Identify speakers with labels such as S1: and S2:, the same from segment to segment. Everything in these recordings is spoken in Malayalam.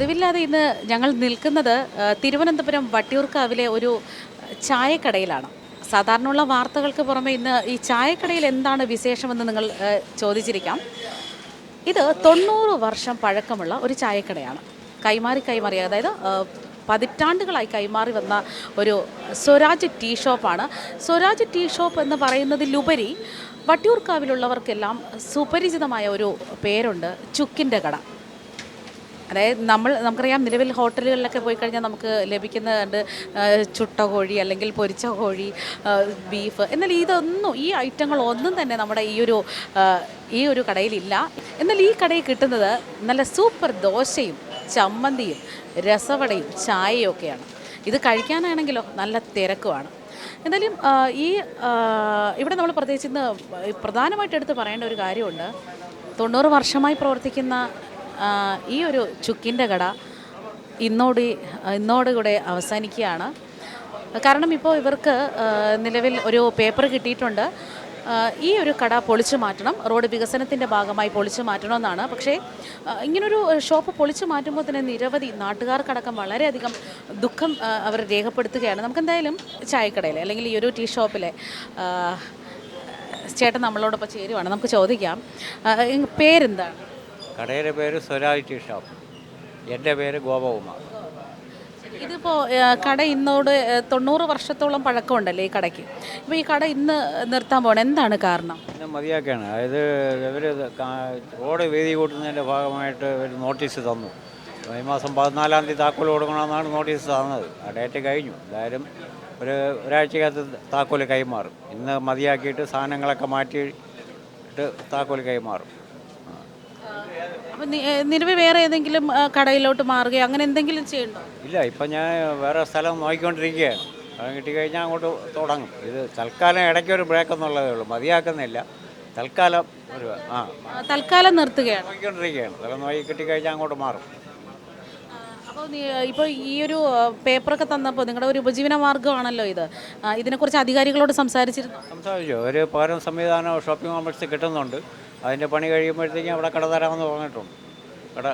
S1: പതിവില്ലാതെ ഇന്ന് ഞങ്ങൾ നിൽക്കുന്നത് തിരുവനന്തപുരം വട്ടിയൂർക്കാവിലെ ഒരു ചായക്കടയിലാണ്. സാധാരണയുള്ള വാർത്തകൾക്ക് പുറമെ ഇന്ന് ഈ ചായക്കടയിൽ എന്താണ് വിശേഷമെന്ന് നിങ്ങൾ ചോദിച്ചിരിക്കാം. ഇത് തൊണ്ണൂറ് വർഷം പഴക്കമുള്ള ഒരു ചായക്കടയാണ്. കൈമാറി കൈമാറി അതായത് പതിറ്റാണ്ടുകളായി കൈമാറി വന്ന ഒരു സ്വരാജ് ടീ ഷോപ്പാണ്. സ്വരാജ് ടീ ഷോപ്പ് എന്ന് പറയുന്നതിലുപരി വട്ടിയൂർക്കാവിലുള്ളവർക്കെല്ലാം സുപരിചിതമായ ഒരു പേരുണ്ട് ചുക്കിന്റെ കട. അതായത് നമ്മൾ നമുക്കറിയാം നിലവിൽ ഹോട്ടലുകളിലൊക്കെ പോയി കഴിഞ്ഞാൽ നമുക്ക് ലഭിക്കുന്നുണ്ട് ചുട്ട കോഴി അല്ലെങ്കിൽ പൊരിച്ച കോഴി ബീഫ് എന്നാൽ ഇതൊന്നും ഈ ഐറ്റങ്ങൾ ഒന്നും തന്നെ നമ്മുടെ ഈ ഒരു ഈ ഒരു കടയിലില്ല. എന്നാൽ ഈ കടയിൽ കിട്ടുന്നത് നല്ല സൂപ്പർ ദോശയും ചമ്മന്തിയും രസവടയും ചായയും ഒക്കെയാണ്. ഇത് കഴിക്കാനാണെങ്കിലോ നല്ല തിരക്കുമാണ്. എന്തായാലും ഈ ഇവിടെ നമ്മൾ പ്രത്യേകിച്ച് ഇന്ന് പ്രധാനമായിട്ട് എടുത്ത് പറയേണ്ട ഒരു കാര്യമുണ്ട്. തൊണ്ണൂറ് വർഷമായി പ്രവർത്തിക്കുന്ന ഈ ഒരു ചുക്കിന്റെ കട ഇന്നോട് ഇന്നോടുകൂടെ അവസാനിക്കുകയാണ്. കാരണം ഇപ്പോൾ ഇവർക്ക് നിലവിൽ ഒരു പേപ്പർ കിട്ടിയിട്ടുണ്ട്. ഈ ഒരു കട പൊളിച്ചു മാറ്റണം. റോഡ് വികസനത്തിന്റെ ഭാഗമായി പൊളിച്ചു മാറ്റണമെന്നാണ്. പക്ഷേ ഇങ്ങനൊരു ഷോപ്പ് പൊളിച്ചു മാറ്റുമ്പോൾ തന്നെ നിരവധി നാട്ടുകാർക്കടക്കം വളരെയധികം ദുഃഖം അവർ രേഖപ്പെടുത്തുകയാണ്. നമുക്കെന്തായാലും ചായക്കടയിലെ അല്ലെങ്കിൽ ഈ ഒരു ടീ ഷോപ്പിലെ ചേട്ടൻ നമ്മളോടൊപ്പം ചേരുവാണ്. നമുക്ക് ചോദിക്കാം. പേരെന്താണ്?
S2: കടയുടെ പേര് സ്വരാജ് ടീ ഷോപ്പ്. എന്റെ പേര് ഗോപകുമാർ.
S1: ഇതിപ്പോൾ കട ഇന്നോട് തൊണ്ണൂറ് വർഷത്തോളം പഴക്കമുണ്ടല്ലേ ഈ കടയ്ക്ക്? ഇപ്പോൾ ഈ കട ഇന്ന് നിർത്താൻ പോകണം എന്താണ് കാരണം?
S2: ഇന്ന് മതിയാക്കുകയാണ് അതായത് ഇവർ റോഡ് വീതി കൂട്ടുന്നതിന്റെ ഭാഗമായിട്ട് ഇവർ നോട്ടീസ് തന്നു. ഈ മാസം പതിനാലാം തീയതി താക്കോൽ കൊടുക്കണമെന്നാണ് നോട്ടീസ് തന്നത്. ആ ഡേറ്റ് കഴിഞ്ഞു. എന്തായാലും ഒരു ഒരാഴ്ചക്കകത്ത് താക്കോൽ കൈമാറും. ഇന്ന് മതിയാക്കിയിട്ട് സാധനങ്ങളൊക്കെ മാറ്റിയിട്ട് താക്കോൽ കൈമാറും.
S1: നിലവിൽ വേറെ ഏതെങ്കിലും കടയിലോട്ട് മാറുകയോ അങ്ങനെ എന്തെങ്കിലും ചെയ്യണ്ടോ
S2: ഇല്ല ഇപ്പം ഞാൻ വേറെ സ്ഥലം നോക്കിക്കൊണ്ടിരിക്കുകയാണ് സ്ഥലം കിട്ടിക്കഴിഞ്ഞാൽ അങ്ങോട്ട് തുടങ്ങും. ഇത് തൽക്കാലം ഇടയ്ക്ക് ഒരു ബ്രേക്ക് എന്നുള്ളതേ ഉള്ളൂ. മതിയാക്കുന്നില്ല. തൽക്കാലം ഒരു ആ.
S1: തൽക്കാലം നിർത്തുകയാണ്.
S2: നോക്കിക്കൊണ്ടിരിക്കുകയാണ്. സ്ഥലം നോക്കി കിട്ടി കിട്ടിക്കഴിഞ്ഞാൽ അങ്ങോട്ട് മാറും.
S1: അപ്പോൾ ഇപ്പോൾ ഈ ഒരു പേപ്പറൊക്കെ തന്നപ്പോൾ നിങ്ങളുടെ ഒരു ഉപജീവന മാർഗമാണല്ലോ ഇത്. ഇതിനെക്കുറിച്ച് അധികാരികളോട് സംസാരിച്ചിരുന്നു.
S2: സംസാരിച്ചു. ഒരു പകരം സംവിധാനം ഷോപ്പിംഗ് കോംപ്ലക്സ് കിട്ടുന്നുണ്ട്. അതിന്റെ പണി കഴിയുമ്പോഴത്തേക്കും അവിടെ കട തരാമെന്ന് പറഞ്ഞിട്ടുണ്ട്. കട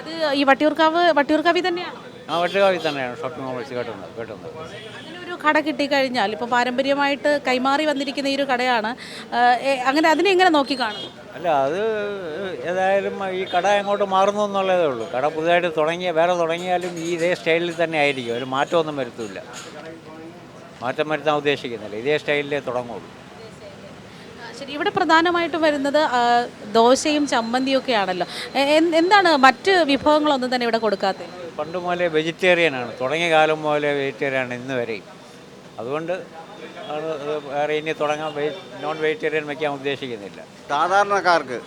S1: അത് ഈ വട്ടിയൂർക്കാവ് വട്ടിയൂർക്കാവിൽ തന്നെയാണ്?
S2: ആ വട്ടിയൂർക്കാവിൽ തന്നെയാണ് ഷോപ്പിംഗ് കോംപ്ലക്സ് കേട്ടുന്നത് കേട്ടുന്നത്
S1: അങ്ങനെ ഒരു കട കിട്ടിക്കഴിഞ്ഞാൽ ഇപ്പോൾ പാരമ്പര്യമായിട്ട് കൈമാറി വന്നിരിക്കുന്ന ഈ ഒരു കടയാണ്. അങ്ങനെ അതിനെ എങ്ങനെ നോക്കി കാണും?
S2: അല്ല അത് ഏതായാലും ഈ കട എങ്ങോട്ട് മാറുന്നു എന്നുള്ളതേ ഉള്ളൂ. കട പുതുതായിട്ട് തുടങ്ങിയ വേറെ തുടങ്ങിയാലും ഈ ഇതേ സ്റ്റൈലിൽ തന്നെ ആയിരിക്കും. ഒരു മാറ്റമൊന്നും വരുത്തില്ല. മാറ്റം വരുത്താൻ ഉദ്ദേശിക്കുന്നില്ല. ഇതേ സ്റ്റൈലിലേ തുടങ്ങുള്ളൂ.
S1: ശരി ഇവിടെ പ്രധാനമായിട്ടും വരുന്നത് ദോശയും ചമ്മന്തിയും ഒക്കെ ആണല്ലോ എന്താണ് മറ്റ് വിഭവങ്ങളൊന്നും തന്നെ ഇവിടെ കൊടുക്കാത്തത്
S2: പണ്ട് മുതലേ വെജിറ്റേറിയൻ ആണ്. തുടങ്ങിയ കാലം മുതലേ വെജിറ്റേറിയൻ ആണ് ഇന്ന് വരെയും. അതുകൊണ്ട് ആണ് വേറെ ഇനി തുടങ്ങാൻ നോൺ വെജിറ്റേറിയൻ വയ്ക്കാൻ ഉദ്ദേശിക്കുന്നില്ല.
S3: സാധാരണക്കാർക്ക്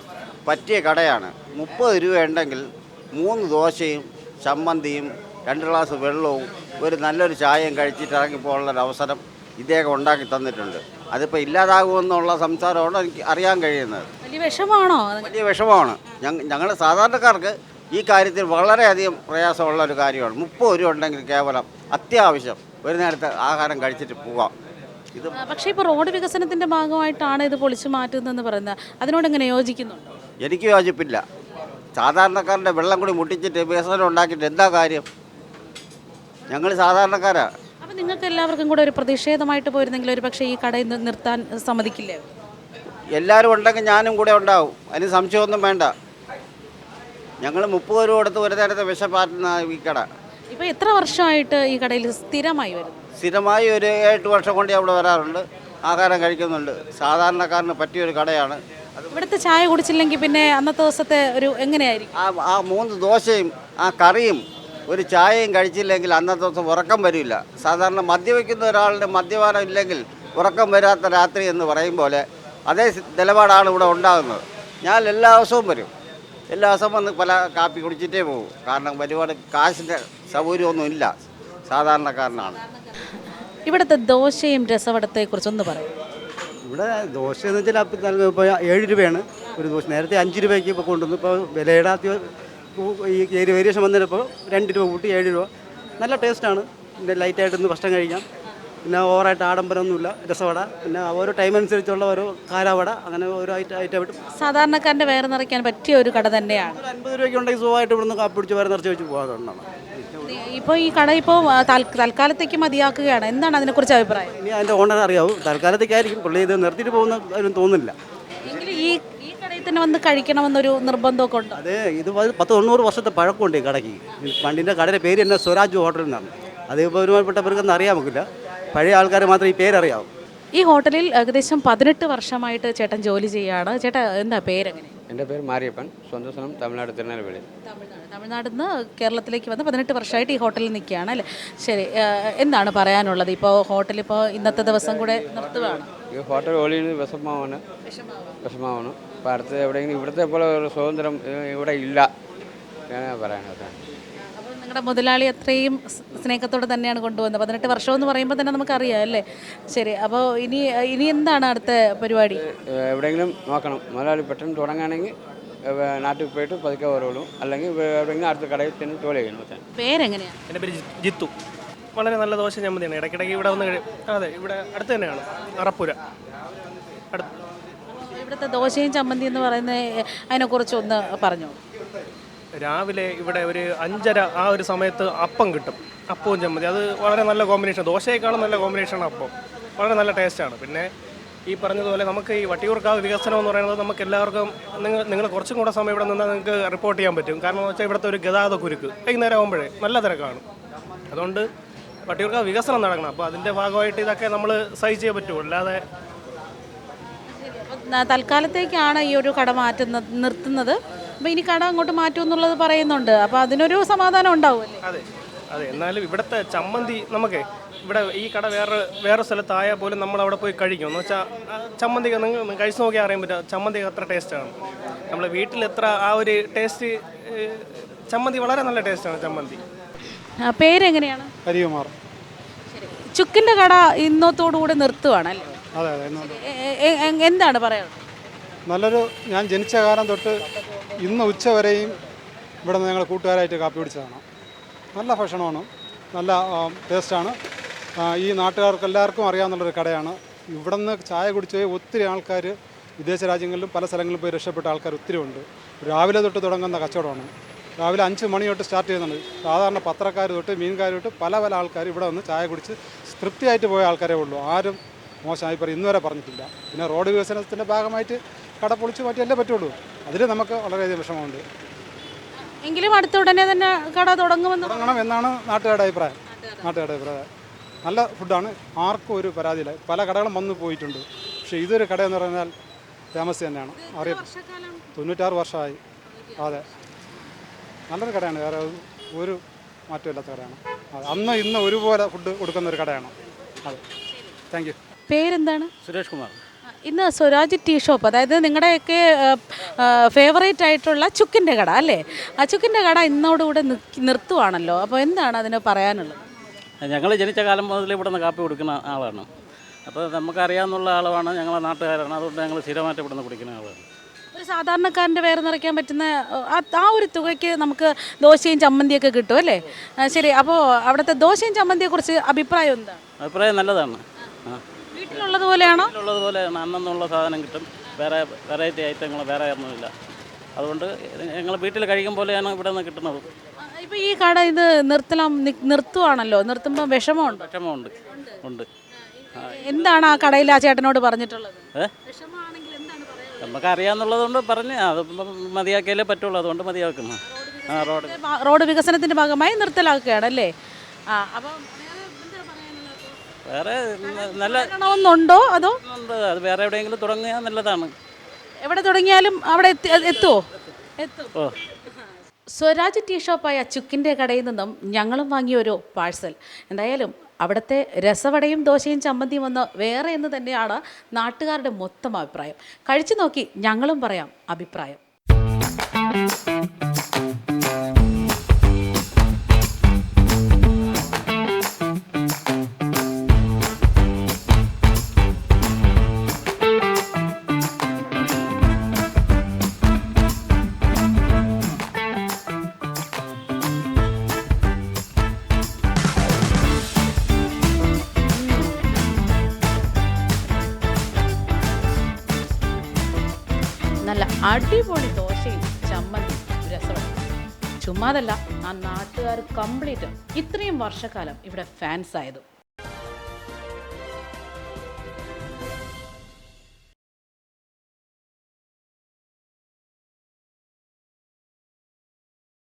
S3: പറ്റിയ കടയാണ്. മുപ്പത് രൂപ ഉണ്ടെങ്കിൽ മൂന്ന് ദോശയും ചമ്മന്തിയും രണ്ട് ഗ്ലാസ് വെള്ളവും ഒരു നല്ലൊരു ചായയും കഴിച്ചിട്ട് ഇറങ്ങിപ്പോകാനുള്ള അവസരം ഇദ്ദേഹം ഉണ്ടാക്കി തന്നിട്ടുണ്ട്. അതിപ്പോൾ ഇല്ലാതാകുമെന്നുള്ള സംസാരമാണ് എനിക്ക് അറിയാൻ കഴിയുന്നത്.
S1: വലിയ വിഷമാണോ?
S3: വലിയ വിഷമമാണ്. ഞങ്ങൾ സാധാരണക്കാർക്ക് ഈ കാര്യത്തിൽ വളരെയധികം പ്രയാസമുള്ള ഒരു കാര്യമാണ്. മുപ്പത് രൂപ ഉണ്ടെങ്കിൽ കേവലം അത്യാവശ്യം ഒരു നേരത്തെ ആഹാരം കഴിച്ചിട്ട് പോകാം ഇത്
S1: പക്ഷേ ഇപ്പോൾ റോഡ് വികസനത്തിന്റെ ഭാഗമായിട്ടാണ് ഇത് പൊളിച്ചു മാറ്റുന്നതെന്ന് പറയുന്നത്. അതിനോട് എങ്ങനെ യോജിക്കുന്നുണ്ടോ?
S3: എനിക്ക് യോജിപ്പില്ല. സാധാരണക്കാരന്റെ വെള്ളം കൂടി മുട്ടിച്ചിട്ട് വികസനം ഉണ്ടാക്കിയിട്ട് എന്താ കാര്യം? ഞങ്ങൾ സാധാരണക്കാരാ.
S1: അപ്പം നിങ്ങൾക്ക് എല്ലാവർക്കും കൂടെ ഒരു പ്രതിഷേധമായിട്ട് പോയിരുന്നെങ്കിൽ ഒരു പക്ഷേ ഈ കടയിൽ നിന്ന് നിർത്താൻ സമ്മതിക്കില്ലേ?
S3: എല്ലാവരും ഉണ്ടെങ്കിൽ ഞാനും കൂടെ ഉണ്ടാവും. അതിന് സംശയമൊന്നും വേണ്ട. ഞങ്ങൾ മുപ്പത് രൂപ കൊടുത്ത് ഒരു നേരത്തെ വിശപ്പാറ്റുന്ന ഈ കട.
S1: ഇപ്പോൾ എത്ര വർഷമായിട്ട് ഈ കടയിൽ സ്ഥിരമായി വരും?
S3: സ്ഥിരമായി ഒരു എട്ട് വർഷം കൊണ്ട് അവിടെ വരാറുണ്ട്. ആഹാരം കഴിക്കുന്നുണ്ട്. സാധാരണക്കാരന് പറ്റിയൊരു കടയാണ്.
S1: ഇവിടുത്തെ ചായ കുടിച്ചില്ലെങ്കിൽ പിന്നെ അന്നത്തെ ദിവസത്തെ ഒരു എങ്ങനെയായിരിക്കും?
S3: ആ മൂന്ന് ദോശയും ആ കറിയും ഒരു ചായയും കഴിച്ചില്ലെങ്കിൽ അന്നത്തെ ദിവസം ഉറക്കം വരില്ല. സാധാരണ മദ്യപിക്കുന്ന ഒരാളുടെ മദ്യപാനം ഇല്ലെങ്കിൽ ഉറക്കം വരാത്ത രാത്രി എന്ന് പറയും പോലെ അതേ നിലപാടാണ് ഇവിടെ ഉണ്ടാകുന്നത്. ഞാൻ എല്ലാ ദിവസവും വരും. എല്ലാ ദിവസവും വന്ന് പല കാപ്പി കുടിച്ചിട്ടേ പോകും. കാരണം ഒരുപാട് കാശിന്റെ സൗകര്യമൊന്നും ഇല്ല. സാധാരണക്കാരനാണ്.
S1: ഇവിടുത്തെ ദോശയും രസവടത്തെക്കുറിച്ചൊന്ന് പറയും.
S4: ഇവിടെ ദോശ എന്ന് വെച്ചാൽ ഇപ്പോൾ ഏഴ് രൂപയാണ് ഒരു ദോശ. നേരത്തെ അഞ്ച് രൂപയ്ക്ക് ഇപ്പോൾ കൊണ്ടുവന്നു. ഇപ്പോൾ വിലയുടെ അത്യ- ഈ വേരിയേഷൻ വന്നപ്പോൾ രണ്ട് രൂപ കൂട്ടി ഏഴ് രൂപ. നല്ല ടേസ്റ്റാണ് പിന്നെ ലൈറ്റായിട്ടൊന്ന് ഭക്ഷണം കഴിക്കാം. പിന്നെ ഓവറായിട്ട് ആഡംബരമൊന്നുമില്ല. രസവട. പിന്നെ ഓരോ ടൈം അനുസരിച്ചുള്ള ഓരോ കാലാവട. അങ്ങനെ ഓരോ ഐറ്റം
S1: സാധാരണക്കാരന്റെ വയറ് നിറയ്ക്കാൻ പറ്റിയ ഒരു കട തന്നെയാണ്.
S4: അൻപത് രൂപയ്ക്ക് ഉണ്ടെങ്കിൽ സുഖമായിട്ട് ഇവിടുന്ന് കാപ്പി പിടിച്ച് വേറെ നിറച്ച് വെച്ച് പോകാറുണ്ടാണ്
S1: ഇപ്പോൾ ഈ കട ഇപ്പോൾ തൽക്കാലത്തേക്ക് മതിയാക്കുകയാണ്. എന്താണ് അതിനെക്കുറിച്ച് അഭിപ്രായം?
S4: ഇനി അതിന്റെ ഓണർ അറിയാവും. തൽക്കാലത്തേക്കായിരിക്കും. പുള്ളി ഇത് നിർത്തിയിട്ട് പോകുന്ന അതിനും തോന്നുന്നില്ല.
S1: ഈ തന്നെ വന്ന് കഴിക്കണമെന്നൊരു നിർബന്ധമൊക്കെ ഉണ്ടോ?
S4: അതെ ഇത് പത്ത് തൊണ്ണൂറ് വർഷത്തെ പഴക്കമുണ്ട് ഈ കടയ്ക്ക്. ഈ പണ്ടിന്റെ കടയുടെ പേര് തന്നെ സ്വരാജ് ഹോട്ടൽ എന്നാണ്. അത് ഇപ്പോൾ ഒരുമാതിരിപ്പെട്ടവർക്കൊന്നും അറിയാൻ പറ്റില്ല പഴയ ആൾക്കാർ മാത്രം ഈ പേരറിയാവും.
S1: ഈ ഹോട്ടലിൽ ഏകദേശം പതിനെട്ട് വർഷമായിട്ട് ചേട്ടൻ ജോലി ചെയ്യാണ് ചേട്ടാ എന്താ പേരെങ്ങനെ?
S5: എന്റെ പേര് മാരിയപ്പൻ. സ്വന്തം സ്ഥലം തമിഴ്നാട് തിരുനെൽവേലി.
S1: തമിഴ്നാട്. തമിഴ്നാട്ടിൽ നിന്ന് കേരളത്തിലേക്ക് വന്ന് പതിനെട്ട് വർഷമായിട്ട് ഈ ഹോട്ടലിൽ നിൽക്കുകയാണ് അല്ലേ? ശരി എന്താണ് പറയാനുള്ളത്? ഇപ്പോൾ ഹോട്ടൽ ഇപ്പോൾ ഇന്നത്തെ ദിവസം കൂടെ നിർത്തുകയാണ്
S5: ഈ ഹോട്ടൽ ഓളിയിൽ വിഷമാവാണ്. വിഷമമാണ് അപ്പോൾ അടുത്ത് എവിടെയെങ്കിലും ഇവിടുത്തെ പോലെ ഒരു സ്വാതന്ത്ര്യം ഇവിടെ ഇല്ല. ഞാൻ
S1: അപ്പോൾ നിങ്ങളുടെ മുതലാളി അത്രയും സ്നേഹത്തോടെ തന്നെയാണ് കൊണ്ടുവന്നത്. പതിനെട്ട് വർഷം എന്ന് പറയുമ്പോൾ തന്നെ നമുക്കറിയാം അല്ലേ? ശരി അപ്പോൾ ഇനി ഇനി എന്താണ് അടുത്ത പരിപാടി?
S5: എവിടെയെങ്കിലും നോക്കണം. മുതലാളി പെട്ടെന്ന് തുടങ്ങുകയാണെങ്കിൽ നാട്ടിൽ പോയിട്ട് പതുക്കെ ഓരോളും അല്ലെങ്കിൽ എവിടെയെങ്കിലും അടുത്ത കടയിൽ തന്നെ ജോലി ചെയ്യണം വെച്ചാൽ
S1: പേരെങ്ങനെയാണ്
S6: എന്റെ പേര് ജിത്തു. വളരെ നല്ല ദോശ മതിയാണ്. ഇടയ്ക്കിടയ്ക്ക് ഇവിടെ വന്ന് കഴിയും അതെ ഇവിടെ അടുത്ത് തന്നെയാണ്. അറപ്പുര. അടുത്ത്
S1: ഇവിടുത്തെ ദോശയും ചമ്മന്തി എന്ന് പറയുന്ന അതിനെക്കുറിച്ച് ഒന്ന് പറഞ്ഞു.
S6: രാവിലെ ഇവിടെ ഒരു അഞ്ചര ആ ഒരു സമയത്ത് അപ്പം കിട്ടും. അപ്പവും ചമ്മന്തി. അത് വളരെ നല്ല കോമ്പിനേഷൻ ദോശയേക്കാളും നല്ല കോമ്പിനേഷനാണ് അപ്പം. വളരെ നല്ല ടേസ്റ്റാണ് പിന്നെ ഈ പറഞ്ഞതുപോലെ നമുക്ക് ഈ വട്ടിയൂർക്കാവ് വികസനം എന്ന് പറയുന്നത് നമുക്ക് എല്ലാവർക്കും നിങ്ങൾ നിങ്ങൾ കുറച്ചും കൂടെ സമയം ഇവിടെ നിന്നാൽ നിങ്ങൾക്ക് റിപ്പോർട്ട് ചെയ്യാൻ പറ്റും. കാരണം എന്ന് വെച്ചാൽ ഇവിടുത്തെ ഒരു ഗതാഗത കുരുക്ക്. വൈകുന്നേരം ആകുമ്പോഴേ നല്ല തിരക്കാണ്. അതുകൊണ്ട് വട്ടിയൂർക്കാവ് വികസനം നടക്കണം. അപ്പോൾ അതിന്റെ ഭാഗമായിട്ട് ഇതൊക്കെ നമ്മൾ സഹിച്ചേ പറ്റുള്ളൂ അല്ലാതെ
S1: തൽക്കാലത്തേക്കാണ് ഈ ഒരു കട മാറ്റുന്നത് നിർത്തുന്നത്. അപ്പോൾ ഇനി കട അങ്ങോട്ട് മാറ്റും എന്നുള്ളത് പറയുന്നുണ്ട്. അപ്പോൾ അതിനൊരു സമാധാനം ഉണ്ടാവുമല്ലേ?
S6: അതെ അതെ. എന്നാലും ഇവിടുത്തെ ചമ്മന്തി നമുക്ക് ഇവിടെ ഈ കട വേറെ വേറെ സ്ഥലത്തായാൽ പോലും നമ്മൾ അവിടെ പോയി കഴിക്കും. എന്ന് വെച്ചാൽ ചമ്മന്തി നിങ്ങൾ കഴിച്ച് നോക്കിയാൽ അറിയാൻ പറ്റുക ചമ്മന്തി അത്ര ടേസ്റ്റാണ് നമ്മൾ വീട്ടിൽ എത്ര ആ ഒരു ടേസ്റ്റ് ചമ്മന്തി വളരെ നല്ല ടേസ്റ്റാണ് ചമ്മന്തി.
S1: പേരെങ്ങനെയാണ്?
S7: ഹരികുമാർ.
S1: ശരി. ചുക്കിന്റെ കട ഇന്നത്തോടുകൂടി നിർത്തുവാണ് അല്ലേ?
S7: അതെ അതെ
S1: എ- എ- എന്താണ് പറയുന്നത്
S7: നല്ലൊരു ഞാൻ ജനിച്ച കാലം തൊട്ട് ഇന്ന് ഉച്ച വരെയും ഇവിടെ നിന്ന് ഞങ്ങൾ കൂട്ടുകാരായിട്ട് കാപ്പി പിടിച്ചതാണ് നല്ല ഭക്ഷണമാണ്. നല്ല ടേസ്റ്റാണ്. ഈ നാട്ടുകാർക്ക് എല്ലാവർക്കും അറിയാവുന്നുള്ളൊരു കടയാണ്. ഇവിടെ നിന്ന് ചായ കുടിച്ച് പോയി ഒത്തിരി ആൾക്കാർ വിദേശ രാജ്യങ്ങളിലും പല സ്ഥലങ്ങളിലും പോയി രക്ഷപ്പെട്ട ആൾക്കാർ ഒത്തിരി ഉണ്ട്. രാവിലെ തൊട്ട് തുടങ്ങുന്ന കച്ചവടമാണ്. രാവിലെ അഞ്ച് മണി തൊട്ട് സ്റ്റാർട്ട് ചെയ്യുന്നുണ്ട്. സാധാരണ പത്രക്കാർ തൊട്ട് മീൻകാർ തൊട്ട് പല പല ആൾക്കാർ ഇവിടെ വന്ന് ചായ കുടിച്ച് തൃപ്തിയായിട്ട് പോയ ആൾക്കാരേ ഉള്ളൂ. ആരും മോശമായി പറയും. ഇന്നുവരെ പറഞ്ഞിട്ടില്ല. പിന്നെ റോഡ് വികസനത്തിന്റെ ഭാഗമായിട്ട് കട പൊളിച്ച് മാറ്റിയല്ലേ പറ്റുള്ളൂ. അതിൽ നമുക്ക് വളരെയധികം വിഷമമുണ്ട്.
S1: എങ്കിലും അടുത്ത ഉടനെ തന്നെ കട തുടങ്ങുമെന്ന്
S7: തുടങ്ങണം എന്നാണ് നാട്ടുകാരുടെ അഭിപ്രായം. നാട്ടുകാരുടെ അഭിപ്രായം. നല്ല ഫുഡാണ്. ആർക്കും ഒരു പരാതിയില്ല. പല കടകളും വന്നു പോയിട്ടുണ്ട്. പക്ഷേ ഇതൊരു കട എന്ന് പറഞ്ഞാൽ ഫേമസ് തന്നെയാണ്. അറിയാം. തൊണ്ണൂറ്റാറ് വർഷമായി. അതെ. നല്ലൊരു കടയാണ്. വേറെ ഒരു- മാറ്റമില്ലാത്ത കടയാണ്. അന്ന് ഇന്ന് ഒരുപോലെ ഫുഡ് കൊടുക്കുന്ന ഒരു കടയാണ്. അതെ. Thank you.
S1: പേരെന്താണ്?
S2: സുരേഷ് കുമാർ.
S1: ഇന്ന് സ്വരാജ് ടീ ഷോപ്പ് അതായത് നിങ്ങളുടെയൊക്കെ ഫേവറേറ്റ് ആയിട്ടുള്ള ചുക്കിന്റെ കട അല്ലേ? ആ ചുക്കിന്റെ കട ഇന്നോടുകൂടെ നിർത്തുവാണല്ലോ. അപ്പോൾ എന്താണ് അതിന് പറയാനുള്ളത്?
S8: ഞങ്ങൾ ജനിച്ച കാലം മുതൽ ഇവിടെ നിന്ന് കാപ്പി കൊടുക്കുന്ന ആളാണ്. അപ്പോൾ നമുക്കറിയാവുന്ന ആളാണ് ഞങ്ങളെ നാട്ടുകാരാണ്. അതുകൊണ്ട് ഞങ്ങൾ സ്ഥിരമായിട്ട് ഇവിടെ നിന്ന് കുടിക്കുന്ന ആളാണ്.
S1: ഒരു സാധാരണക്കാരന്റെ പേര് നിറയ്ക്കാൻ പറ്റുന്ന ആ, ആ ഒരു തുകയ്ക്ക് നമുക്ക് ദോശയും ചമ്മന്തിയൊക്കെ കിട്ടും അല്ലേ? ശരി. അപ്പോൾ അവിടുത്തെ ദോശയും ചമ്മന്തിയെക്കുറിച്ച് അഭിപ്രായം എന്താണ്?
S8: അഭിപ്രായം നല്ലതാണ്. ആ.
S1: വീട്ടിലുള്ളതുപോലെയാണോ
S8: ഉള്ളതുപോലെ അന്നെന്നുള്ള സാധനം കിട്ടും. വേറെ വെറൈറ്റി ഐറ്റങ്ങൾ വേറെ ഒന്നുമില്ല അതുകൊണ്ട് ഞങ്ങൾ വീട്ടിൽ കഴിക്കും പോലെയാണ് ഇവിടെ നിന്ന് കിട്ടുന്നത്
S1: ഇപ്പോൾ ഈ കട ഇത് നിർത്തലാം നിർത്തുവാണല്ലോ. നിർത്തുമ്പോൾ വിഷമമുണ്ട്?
S8: വിഷമമുണ്ട്. ഉണ്ട്.
S1: എന്താണ് ആ കടയിൽ ആ ചേട്ടനോട് പറഞ്ഞിട്ടുള്ളത്?
S8: നമുക്ക് അറിയാന്നുള്ളത് കൊണ്ട് പറഞ്ഞ് അത് മതിയാക്കിയാലേ പറ്റുള്ളൂ. അതുകൊണ്ട് മതിയാക്കുന്നു. റോഡ്
S1: റോഡ് വികസനത്തിന്റെ ഭാഗമായി നിർത്തലാക്കുകയാണ് അല്ലേ ആ അപ്പം
S8: വേറെ നല്ല
S1: ണോന്നുണ്ടോ അതോ?
S8: ഉണ്ട്. അത് വേറെ എവിടെയെങ്കിലും തുടങ്ങിയാൽ നല്ലതാണ്.
S1: എവിടെ തുടങ്ങിയാലും അവിടെ എത്തി എത്തുമോ എത്തും.
S8: ഓ.
S1: സ്വരാജ് ടീ ഷോപ്പായ ചുക്കിന്റെ കടയിൽ നിന്നും ഞങ്ങളും വാങ്ങിയ ഒരു പാഴ്സൽ. എന്തായാലും അവിടുത്തെ രസവടയും ദോശയും ചമ്മന്തിയും ഒന്ന് വേറെ എന്ന് തന്നെയാണ് നാട്ടുകാരുടെ മൊത്തം അഭിപ്രായം. കഴിച്ചു നോക്കി ഞങ്ങളും പറയാം അഭിപ്രായം. നല്ല അടിപൊളി ദോശയും ചമ്മന്തി രസമാണ് ചുമ്മാതല്ല ആ നാട്ടുകാർ കംപ്ലീറ്റ് ഇത്രയും വർഷക്കാലം ഇവിടെ ഫാൻസ് ആയത്.